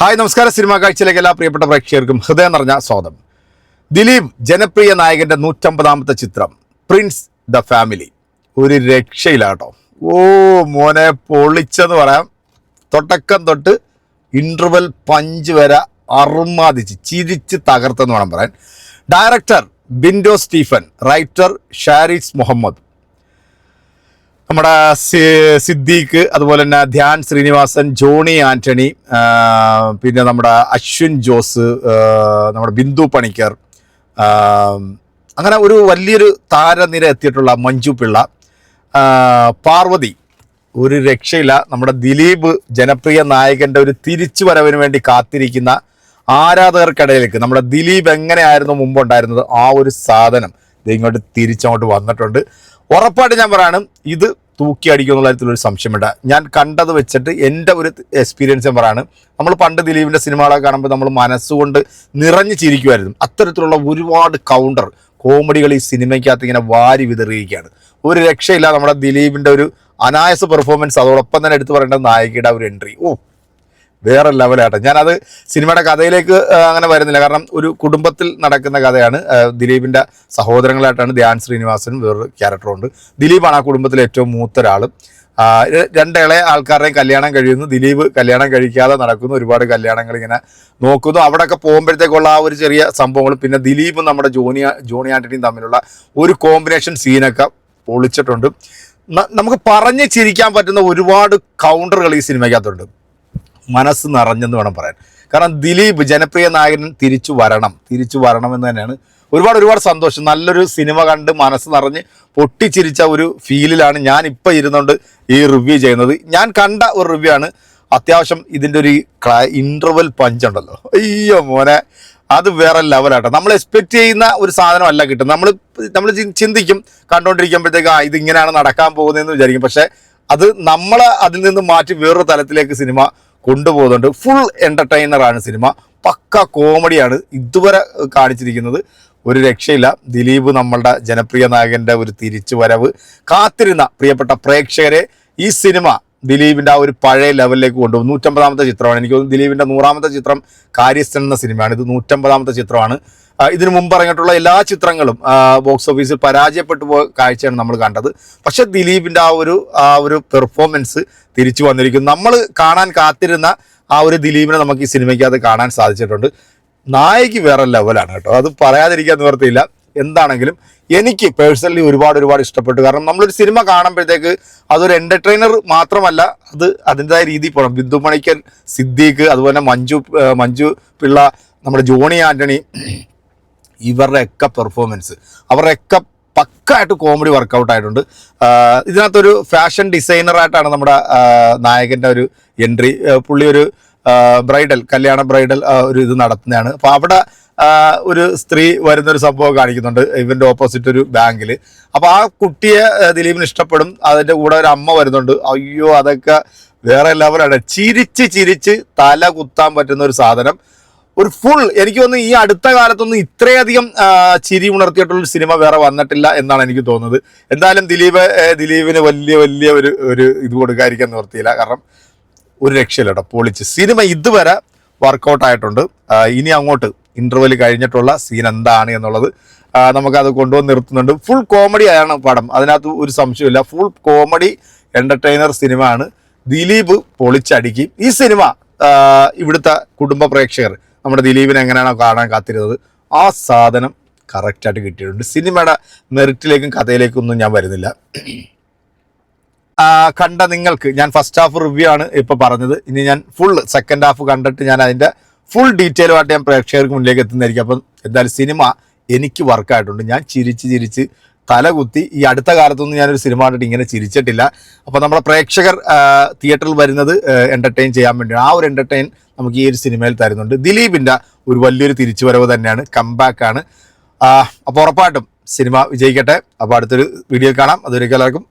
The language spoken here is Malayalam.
ഹായ് നമസ്കാരം. സിനിമാ കാഴ്ചയിലേക്ക് എല്ലാ പ്രിയപ്പെട്ട പ്രേക്ഷകർക്കും ഹൃദയം നിറഞ്ഞ സ്വാഗതം. ദിലീപ് ജനപ്രിയ നായകന്റെ നൂറ്റമ്പതാമത്തെ ചിത്രം പ്രിൻസ് ദ ഫാമിലി. ഒരു രക്ഷയിലാട്ടോ. ഓ മോനെ പൊളിച്ചെന്ന് പറയാം. തൊട്ടക്കം തൊട്ട് ഇന്റർവൽ പഞ്ച് വരെ അറുമാതിച്ച് ചിരിച്ച് തകർത്തെന്ന് വേണം പറയാൻ. Director Bindo Stephen writer Sharis Muhammad. നമ്മുടെ സിദ്ദീഖ് അതുപോലെ തന്നെ ധ്യാൻ ശ്രീനിവാസൻ ജോണി ആന്റണി പിന്നെ നമ്മുടെ അശ്വിൻ ജോസ് നമ്മുടെ ബിന്ദു പണിക്കർ അങ്ങനെ ഒരു വലിയൊരു താരനിര എത്തിയിട്ടുള്ള മഞ്ജു പിള്ള പാർവതി ഒരു രക്ഷയില്ല. നമ്മുടെ ദിലീപ് ജനപ്രിയ നായകന്റെ ഒരു തിരിച്ചു വരവിന് വേണ്ടി കാത്തിരിക്കുന്ന ആരാധകർക്കിടയിലേക്ക് നമ്മുടെ ദിലീപ് എങ്ങനെയായിരുന്നു മുമ്പുണ്ടായിരുന്നത് ആ ഒരു സാധനം ഇങ്ങോട്ട് തിരിച്ചങ്ങോട്ട് വന്നിട്ടുണ്ട്. ഉറപ്പായിട്ട് ഞാൻ പറയാണ് ഇത് തൂക്കി അടിക്കും എന്നുള്ള തരത്തിലൊരു ഒരു സംശയമില്ല ഞാൻ കണ്ടത് വെച്ചിട്ട് എന്റെ ഒരു എക്സ്പീരിയൻസ് ഞാൻ പറയാണ്. നമ്മൾ പണ്ട് ദിലീപിന്റെ സിനിമകളൊക്കെ കാണുമ്പോൾ നമ്മൾ മനസ്സുകൊണ്ട് നിറഞ്ഞു ചിരിക്കുമായിരുന്നു. അത്തരത്തിലുള്ള ഒരുപാട് കൗണ്ടർ കോമഡികൾ ഈ സിനിമയ്ക്കകത്ത് ഇങ്ങനെ വാരി വിതറിയിരിക്കുകയാണ്. ഒരു രക്ഷയില്ല നമ്മുടെ ദിലീപിന്റെ ഒരു അനായസ പെർഫോമൻസ് അതോടൊപ്പം തന്നെ എടുത്തു പറയേണ്ട നായികയുടെ ഒരു എൻട്രി ഓ വേറെ ലെവലാട്ടെ ഞാനത് സിനിമയുടെ കഥയിലേക്ക് അങ്ങനെ വരുന്നില്ല. കാരണം ഒരു കുടുംബത്തിൽ നടക്കുന്ന കഥയാണ് ദിലീപിന്റെ സഹോദരങ്ങളായിട്ടാണ് ധ്യാൻ ശ്രീനിവാസനും വേറൊരു ക്യാരക്ടറുണ്ട് ദിലീപാണ് ആ കുടുംബത്തിലെ ഏറ്റവും മൂത്ത ഒരാൾ രണ്ട് ഇളയ ആൾക്കാരുടെയും കല്യാണം കഴിയുന്നു. ദിലീപ് കല്യാണം കഴിക്കാതെ നടക്കുന്നു. ഒരുപാട് കല്യാണങ്ങൾ ഇങ്ങനെ നോക്കുന്നു. അവിടെയൊക്കെ പോകുമ്പോഴത്തേക്കുള്ള ആ ഒരു ചെറിയ സംഭവങ്ങൾ പിന്നെ ദിലീപും നമ്മുടെ ജോണി ജോണി ആന്റണിയും തമ്മിലുള്ള ഒരു കോമ്പിനേഷൻ സീനൊക്കെ പൊളിച്ചിട്ടുണ്ട്. നമുക്ക് പറഞ്ഞ് ചിരിക്കാൻ പറ്റുന്ന ഒരുപാട് കൗണ്ടറുകൾ ഈ സിനിമയ്ക്കകത്തുണ്ട് മനസ്സ് നിറഞ്ഞെന്ന് വേണം പറയാൻ. കാരണം ദിലീപ് ജനപ്രിയ നായകൻ തിരിച്ചു വരണം. തിരിച്ചു വരണം എന്ന് തന്നെയാണ് ഒരുപാട് ഒരുപാട് സന്തോഷം. നല്ലൊരു സിനിമ കണ്ട് മനസ്സ് നിറഞ്ഞ് പൊട്ടിച്ചിരിച്ച ഒരു ഫീലിലാണ് ഞാൻ ഇപ്പം ഇരുന്നുകൊണ്ട് ഈ റിവ്യൂ ചെയ്യുന്നത്. ഞാൻ കണ്ട ഒരു റിവ്യൂ ആണ്. അത്യാവശ്യം ഇതിന്റെ ഒരു ഇന്റർവൽ പഞ്ച് ഉണ്ടല്ലോ. അയ്യോ മോനെ. അത് വേറെ ലെവലാട്ടോ നമ്മൾ എക്സ്പെക്ട് ചെയ്യുന്ന ഒരു സാധനമല്ല കിട്ടും നമ്മൾ നമ്മൾ ചിന്തിക്കും കണ്ടുകൊണ്ടിരിക്കുമ്പോഴത്തേക്ക് ആ ഇതിങ്ങനെയാണ് നടക്കാൻ പോകുന്നതെന്ന് വിചാരിക്കും. പക്ഷേ അത് നമ്മളെ അതിൽ നിന്ന് മാറ്റി വേറൊരു തലത്തിലേക്ക് സിനിമ കൊണ്ടുപോകുന്നുണ്ട്. ഫുൾ എന്റർടൈനർ ആണ് സിനിമ. പക്ക കോമഡിയാണ് ഇതുവരെ കാണിച്ചിരിക്കുന്നത്. ഒരു രക്ഷയില്ല. ദിലീപ് നമ്മളുടെ ജനപ്രിയ നായകന്റെ ഒരു തിരിച്ചു വരവ് കാത്തിരുന്ന പ്രിയപ്പെട്ട പ്രേക്ഷകരെ ഈ സിനിമ ദിലീപിന്റെ ആ ഒരു പഴയ ലെവലിലേക്ക് കൊണ്ടുപോകും നൂറ്റമ്പതാമത്തെ ചിത്രമാണ്. എനിക്ക് തോന്നുന്നു ദിലീപിന്റെ നൂറാമത്തെ ചിത്രം കാര്യസ്ഥൻ എന്ന സിനിമയാണ്. ഇത് നൂറ്റമ്പതാമത്തെ ചിത്രമാണ്. ഇതിനു മുമ്പ് ഇറങ്ങിയിട്ടുള്ള എല്ലാ ചിത്രങ്ങളും ബോക്സ് ഓഫീസിൽ പരാജയപ്പെട്ടു പോയ കാഴ്ചയാണ് നമ്മൾ കണ്ടത്. പക്ഷെ ദിലീപിന്റെ ആ ഒരു ആ ഒരു പെർഫോമൻസ് തിരിച്ചു വന്നിരിക്കുന്നു. നമ്മൾ കാണാൻ കാത്തിരുന്ന ആ ഒരു ദിലീപിനെ നമുക്ക് ഈ സിനിമയ്ക്കകത്ത് കാണാൻ സാധിച്ചിട്ടുണ്ട്. നായകി വേറെ ലെവലാണ് കേട്ടോ. അത് പറയാതിരിക്കാൻ നിവർത്തിയില്ല എന്താണെങ്കിലും എനിക്ക് പേഴ്സണലി ഒരുപാട് ഒരുപാട് ഇഷ്ടപ്പെട്ടു. കാരണം നമ്മളൊരു സിനിമ കാണുമ്പോഴത്തേക്ക് അതൊരു എന്റർടൈനർ മാത്രമല്ല അത് അതിന്റെതായ രീതിയിൽ പോകണം ബിന്ദു മണിക്കൻ സിദ്ദീഖ് അതുപോലെ മഞ്ജു മഞ്ജു പിള്ള നമ്മുടെ ജോണി ആന്റണി ഇവരുടെ ഒക്കെ പെർഫോമൻസ് അവരുടെ ഒക്കെ പക്കായിട്ട് കോമഡി വർക്കൗട്ട് ആയിട്ടുണ്ട്. ഇതിനകത്തൊരു ഫാഷൻ ഡിസൈനറായിട്ടാണ് നമ്മുടെ നായകന്റെ ഒരു എൻട്രി പുള്ളി ഒരു ബ്രൈഡൽ കല്യാണ ബ്രൈഡൽ ഒരു ഇത് നടത്തുന്നതാണ്. അപ്പോൾ അവിടെ ഒരു സ്ത്രീ വരുന്ന ഒരു സംഭവം കാണിക്കുന്നുണ്ട് ഇവന്റെ ഓപ്പോസിറ്റ് ഒരു ബാങ്കിൽ അപ്പോൾ ആ കുട്ടിയെ ദിലീപിന് ഇഷ്ടപ്പെടും അതിന്റെ കൂടെ ഒരു അമ്മ വരുന്നുണ്ട്. അയ്യോ അതൊക്കെ വേറെ ലെവലാണ്. ചിരിച്ച് ചിരിച്ച് തല കുത്താൻ പറ്റുന്ന ഒരു സാധനം. ഒരു ഫുൾ എനിക്ക് തോന്നുന്നു ഈ അടുത്ത കാലത്തൊന്നും ഇത്രയധികം ചിരി ഉണർത്തിയിട്ടുള്ള സിനിമ വേറെ വന്നിട്ടില്ല എന്നാണ് എനിക്ക് തോന്നുന്നത്. എന്തായാലും ദിലീപ് ദിലീപിന് വലിയ വലിയ ഒരു ഒരു ഇത് കൊടുക്കാതിരിക്കാൻ നിർത്തിയില്ല കാരണം ഒരു രക്ഷയില്ല കേട്ടോ പൊളിച്ച്. സിനിമ ഇതുവരെ വർക്കൗട്ടായിട്ടുണ്ട് ഇനി അങ്ങോട്ട് ഇന്റർവെൽ കഴിഞ്ഞിട്ടുള്ള സീൻ എന്താണ് എന്നുള്ളത് നമുക്കത് കൊണ്ടുവന്ന് നിർത്തുന്നുണ്ട്. ഫുൾ കോമഡി ആണ് പടം. അതിനകത്ത് ഒരു സംശയമില്ല ഫുൾ കോമഡി എന്റർടൈനർ സിനിമ ആണ് ദിലീപ് പൊളിച്ചടിക്കും. ഈ സിനിമ ഇവിടുത്തെ കുടുംബ പ്രേക്ഷകർ നമ്മുടെ ദിലീപിനെ എങ്ങനെയാണോ കാണാൻ കാത്തിരുന്നത് ആ സാധനം കറക്റ്റായിട്ട് കിട്ടിയിട്ടുണ്ട്. സിനിമയുടെ മെറിറ്റിലേക്കും കഥയിലേക്കും ഒന്നും ഞാൻ വരുന്നില്ല. കണ്ട നിങ്ങൾക്ക് ഞാൻ ഫസ്റ്റ് ഹാഫ് റിവ്യൂ ആണ് ഇപ്പോൾ പറഞ്ഞത്. ഇനി ഞാൻ ഫുൾ സെക്കൻഡ് ഹാഫ് കണ്ടിട്ട് ഞാൻ അതിന്റെ ഫുൾ ഡീറ്റെയിലുമായിട്ട് ഞാൻ പ്രേക്ഷകർക്ക് മുന്നിലേക്ക് എത്തുന്നതായിരിക്കും. അപ്പം എന്തായാലും സിനിമ എനിക്ക് വർക്കായിട്ടുണ്ട് ഞാൻ ചിരിച്ച് ചിരിച്ച് തലകുത്തി ഈ അടുത്ത കാലത്തൊന്നും ഞാനൊരു സിനിമ കണ്ടിട്ട് ഇങ്ങനെ ചിരിച്ചിട്ടില്ല. അപ്പോൾ നമ്മുടെ പ്രേക്ഷകർ തിയേറ്ററിൽ വരുന്നത് എന്റർടൈൻ ചെയ്യാൻ വേണ്ടിയാണ്. ആ ഒരു എന്റർടൈൻ നമുക്ക് ഈ ഒരു സിനിമയിൽ തരുന്നുണ്ട്. ദിലീപിന്റെ ഒരു വലിയൊരു തിരിച്ചുവരവ് തന്നെയാണ്. കംബാക്കാണ് അപ്പോൾ ഉറപ്പായിട്ടും സിനിമ വിജയിക്കട്ടെ. അപ്പോൾ അടുത്തൊരു വീഡിയോ കാണാം. അതൊരിക്കലും എല്ലാവർക്കും